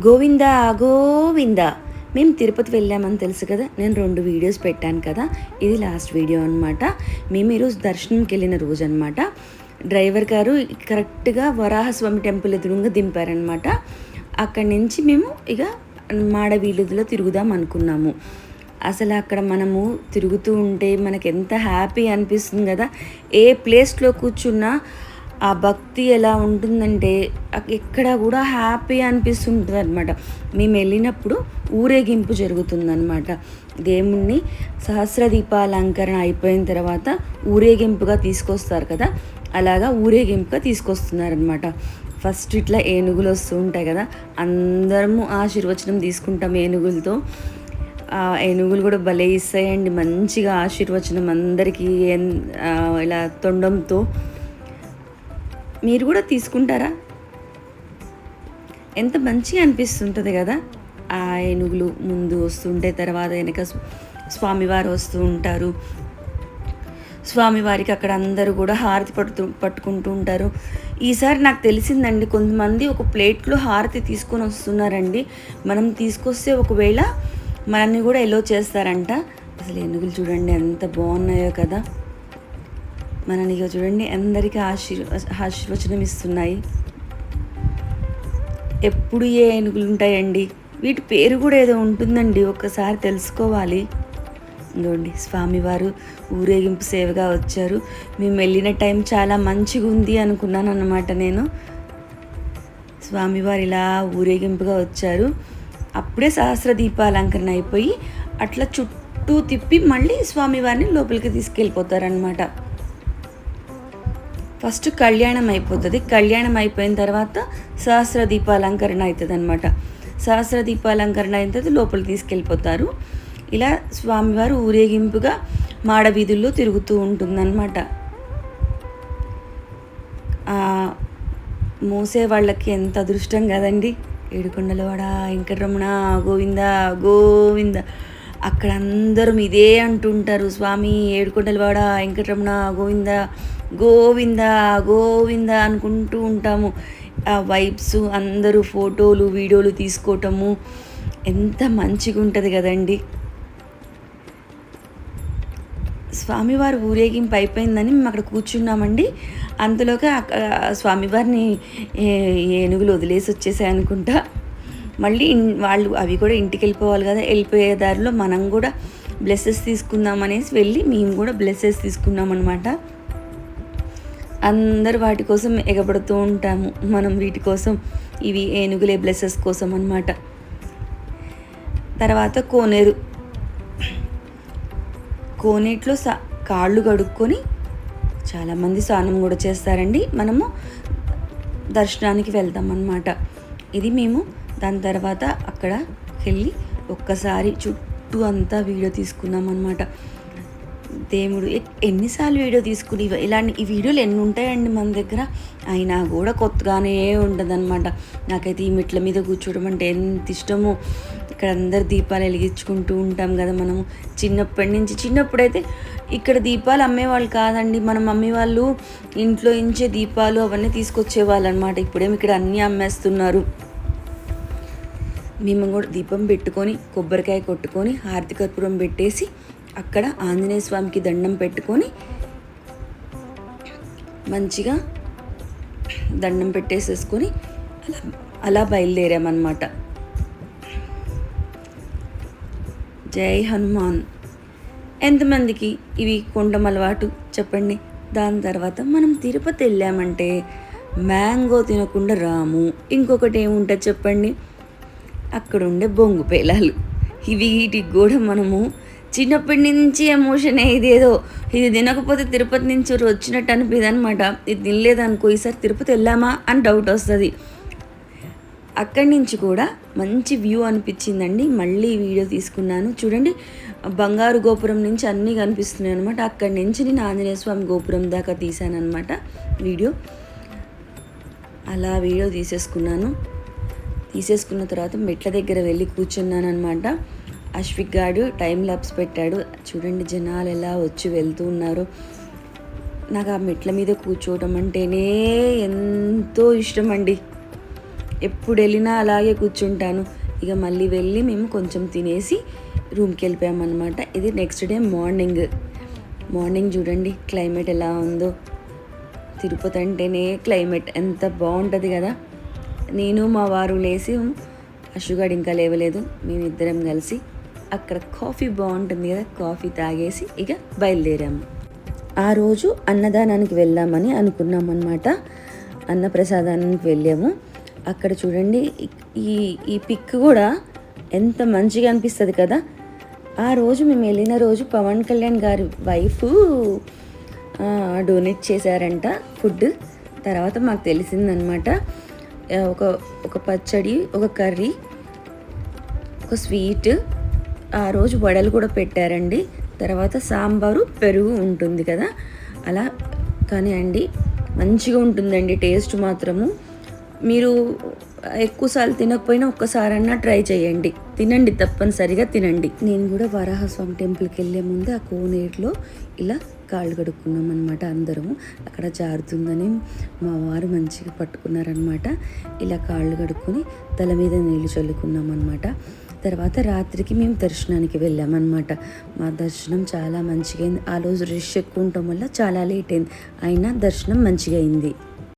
గోవింద గోవింద. మేము తిరుపతి వెళ్ళామని తెలుసు కదా నేను రెండు వీడియోస్ పెట్టాను కదా ఇది లాస్ట్ వీడియో అనమాట మేము ఈరోజు దర్శనంకి వెళ్ళిన రోజు అనమాట డ్రైవర్ గారు కరెక్ట్గా వరాహస్వామి టెంపుల్ ఎదురుగా దింపారనమాట అక్కడి నుంచి మేము ఇక మాడవీలుదిలో తిరుగుదాం అనుకున్నాము. అసలు అక్కడ మనము తిరుగుతూ ఉంటే మనకి ఎంత హ్యాపీ అనిపిస్తుంది కదా ఏ ప్లేస్లో కూర్చున్నా ఆ భక్తి ఎలా ఉంటుందంటే ఎక్కడ కూడా హ్యాపీ అనిపిస్తుంటుంది అనమాట మేము వెళ్ళినప్పుడు ఊరేగింపు జరుగుతుందనమాట దేవుణ్ణి సహస్ర దీపాలంకరణ అయిపోయిన తర్వాత ఊరేగింపుగా తీసుకొస్తారు కదా అలాగా ఊరేగింపుగా తీసుకొస్తున్నారనమాట ఫస్ట్ ఇట్లా ఏనుగులు వస్తూ ఉంటాయి కదా అందరము ఆశీర్వచనం తీసుకుంటాం ఏనుగులతో. ఆ ఏనుగులు కూడా భలే ఇస్తాయండి మంచిగా ఆశీర్వచనం అందరికీ ఇలా తొండంతో. మీరు కూడా తీసుకుంటారా? ఎంత మంచిగా అనిపిస్తుంటుంది కదా? ఆ ఏనుగులు ముందు వస్తుంటే తర్వాత వెనక స్వామివారు వస్తూ ఉంటారు. స్వామివారికి అక్కడ అందరూ కూడా హారతి పడుతూ పట్టుకుంటూ ఉంటారు. ఈసారి నాకు తెలిసిందండి కొంతమంది ఒక ప్లేట్లో హారతి తీసుకొని వస్తున్నారండి. మనం తీసుకొస్తే ఒకవేళ మనల్ని కూడా ఎలో చేస్తారంట. అసలు ఏనుగులు చూడండి ఎంత బాగున్నాయో కదా. మనని ఇక చూడండి అందరికీ ఆశీర్ ఆశీర్వచనం ఇస్తున్నాయి ఎప్పుడు ఏ ఏనుగులు ఉంటాయండి? వీటి పేరు కూడా ఏదో ఉంటుందండి ఒక్కసారి తెలుసుకోవాలి. ఇదిగోండి స్వామివారు ఊరేగింపు సేవగా వచ్చారు. మేము వెళ్ళిన టైం చాలా మంచిగా ఉంది అనుకున్నాను అన్నమాట నేను. స్వామివారు ఇలా ఊరేగింపుగా వచ్చారు. అప్పుడే సహస్ర దీపాలంకరణ అయిపోయి అట్లా చుట్టూ తిప్పి మళ్ళీ స్వామివారిని లోపలికి తీసుకెళ్ళిపోతారనమాట ఫస్ట్ కళ్యాణం అయిపోతుంది. కళ్యాణం అయిపోయిన తర్వాత సహస్ర దీపాలంకరణ అవుతుంది అనమాట సహస్ర దీపాలంకరణ అయిన తర్వాత లోపల తీసుకెళ్ళిపోతారు. ఇలా స్వామివారు ఊరేగింపుగా మాడ వీధుల్లో తిరుగుతూ ఉంటుందన్నమాట. ఆ, మోసే వాళ్ళకి ఎంత అదృష్టం కదండి. ఏడుకొండలవాడ వెంకటరమణ గోవింద గోవింద. అక్కడ అందరం ఇదే అంటుంటారు. స్వామి ఏడుకొండలవాడ వెంకటరమణ గోవింద గోవింద గోవింద అనుకుంటూ ఉంటాము. ఆ వైబ్స్ అందరూ ఫోటోలు వీడియోలు తీసుకోవటము ఎంత మంచిగా ఉంటుంది కదండి. స్వామివారి ఊరేగింపు అయిపోయిందని మేము అక్కడ కూర్చున్నామండి. అందులోకి అక్కడ స్వామివారిని ఏనుగులు వదిలేసి వచ్చేసాయి అనుకుంటా. మళ్ళీ వాళ్ళు అవి కూడా ఇంటికి వెళ్ళిపోవాలి కదా వెళ్ళిపోయే దారిలో మనం కూడా బ్లెస్సెస్ తీసుకుందాం అనేసి వెళ్ళి మేము కూడా బ్లెస్సెస్ తీసుకున్నాం అనమాట అందరు వాటి కోసం ఎగబడుతూ ఉంటాము. మనం వీటి కోసం ఇవి ఏనుగులే బ్లెసెస్ కోసం అనమాట తర్వాత కోనేరు. కోనేట్లో సా కాళ్ళు కడుక్కొని చాలామంది స్నానం కూడా చేస్తారండి. మనము దర్శనానికి వెళ్తాం అన్నమాట. ఇది మేము దాని తర్వాత అక్కడ వెళ్ళి ఒక్కసారి చుట్టూ అంతా వీడియో తీసుకున్నాం అనమాట దేవుడు ఎన్నిసార్లు వీడియో తీసుకుని ఇలాంటి ఈ వీడియోలు ఎన్ని ఉంటాయండి మన దగ్గర? అయినా కూడా కొత్తగానే ఉండదన్నమాట. నాకైతే ఈ మెట్ల మీద కూర్చోవడం అంటే ఎంత ఇష్టమో. ఇక్కడ అందరు దీపాలు వెలిగించుకుంటూ ఉంటాం కదా మనము. చిన్నప్పటి నుంచి చిన్నప్పుడైతే ఇక్కడ దీపాలు అమ్మేవాళ్ళు కాదండి. మన మమ్మీ వాళ్ళు ఇంట్లో ఇంచే దీపాలు అవన్నీ తీసుకొచ్చేవాళ్ళు అనమాట ఇప్పుడేమి ఇక్కడ అన్నీ అమ్మేస్తున్నారు. మేము కూడా దీపం పెట్టుకొని కొబ్బరికాయ కొట్టుకొని హారతి కర్పూరం పెట్టేసి అక్కడ ఆంజనేయ స్వామికి దండం పెట్టుకొని మంచిగా దండం పెట్టేసేసుకొని అలా అలా బయలుదేరామన్నమాట. జై హనుమాన్. ఎంతమందికి ఇవి కొండం అలవాటు చెప్పండి. దాని తర్వాత మనం తిరుపతి వెళ్ళామంటే మ్యాంగో తినకుండా రాము. ఇంకొకటి ఏముంటుంది చెప్పండి? అక్కడ ఉండే బొంగు పేలాలు. ఇవి వీటికి కూడా మనము చిన్నప్పటి నుంచి ఎమోషన్ ఇదేదో ఇది తినకపోతే తిరుపతి నుంచి వచ్చినట్టు అనిపిది అనమాట ఇది తినలేదనుకో ఈసారి తిరుపతి వెళ్ళామా అని డౌట్ వస్తుంది. అక్కడి నుంచి కూడా మంచి వ్యూ అనిపించిందండి. మళ్ళీ వీడియో తీసుకున్నాను. చూడండి బంగారు గోపురం నుంచి అన్నీ కనిపిస్తున్నాయి అనమాట అక్కడి నుంచి నేను ఆంజనేయ స్వామి గోపురం దాకా తీసాను అనమాట వీడియో. అలా వీడియో తీసేసుకున్నాను. తీసేసుకున్న తర్వాత మెట్ల దగ్గర వెళ్ళి కూర్చున్నాను అనమాట అశ్విక్ గాడు టైం ల్యాబ్స్ పెట్టాడు. చూడండి జనాలు ఎలా వచ్చి వెళ్తూ ఉన్నారు. నాకు ఆ మెట్ల మీద కూర్చోవటం అంటేనే ఎంతో ఇష్టం అండి ఎప్పుడు వెళ్ళినా అలాగే కూర్చుంటాను. ఇక మళ్ళీ వెళ్ళి మేము కొంచెం తినేసి రూమ్కి వెళ్ళిపోయామన్నమాట. ఇది నెక్స్ట్ డే మార్నింగ్ మార్నింగ్ చూడండి క్లైమేట్ ఎలా ఉందో. తిరుపతి అంటేనే క్లైమేట్ ఎంత బాగుంటుంది కదా. నేను మా వారు లేసి అశుగాడు ఇంకా లేవలేదు. మేమిద్దరం కలిసి అక్కడ కాఫీ బాగుంటుంది కదా కాఫీ తాగేసి ఇక బయలుదేరాము. ఆ రోజు అన్నదానానికి వెళ్దామని అనుకున్నాం అనమాట అన్నప్రసాదానికి వెళ్ళాము. అక్కడ చూడండి ఈ ఈ పిక్ కూడా ఎంత మంచిగా అనిపిస్తుంది కదా. ఆ రోజు మేము వెళ్ళిన రోజు పవన్ కళ్యాణ్ గారి వైఫ్ డొనేట్ చేశారంట ఫుడ్. తర్వాత మాకు తెలిసిందనమాట ఒక ఒక పచ్చడి ఒక కర్రీ ఒక స్వీట్ ఆ రోజు వడలు కూడా పెట్టారండి. తర్వాత సాంబారు పెరుగు ఉంటుంది కదా. అలా కానీ అండి మంచిగా ఉంటుందండి టేస్ట్ మాత్రము. మీరు ఎక్కువసార్లు తినకపోయినా ఒక్కసారన్నా ట్రై చేయండి. తినండి తప్పనిసరిగా తినండి. నేను కూడా వరాహస్వామి టెంపుల్కి వెళ్ళే ముందు ఆ కోనేటిలో ఇలా కాళ్ళు కడుక్కున్నాం అనమాట అందరము. అక్కడ జారుతుందని మా వారు మంచిగా పట్టుకున్నారనమాట ఇలా కాళ్ళు కడుక్కొని తల మీద నీళ్ళు చల్లుకున్నాం అనమాట తర్వాత రాత్రికి మేము దర్శనానికి వెళ్ళామన్నమాట. మా దర్శనం చాలా మంచిగా అయింది ఆ రోజు రష్ ఎక్కువ ఉండటం వల్ల చాలా లేట్ అయింది. అయినా దర్శనం మంచిగా అయింది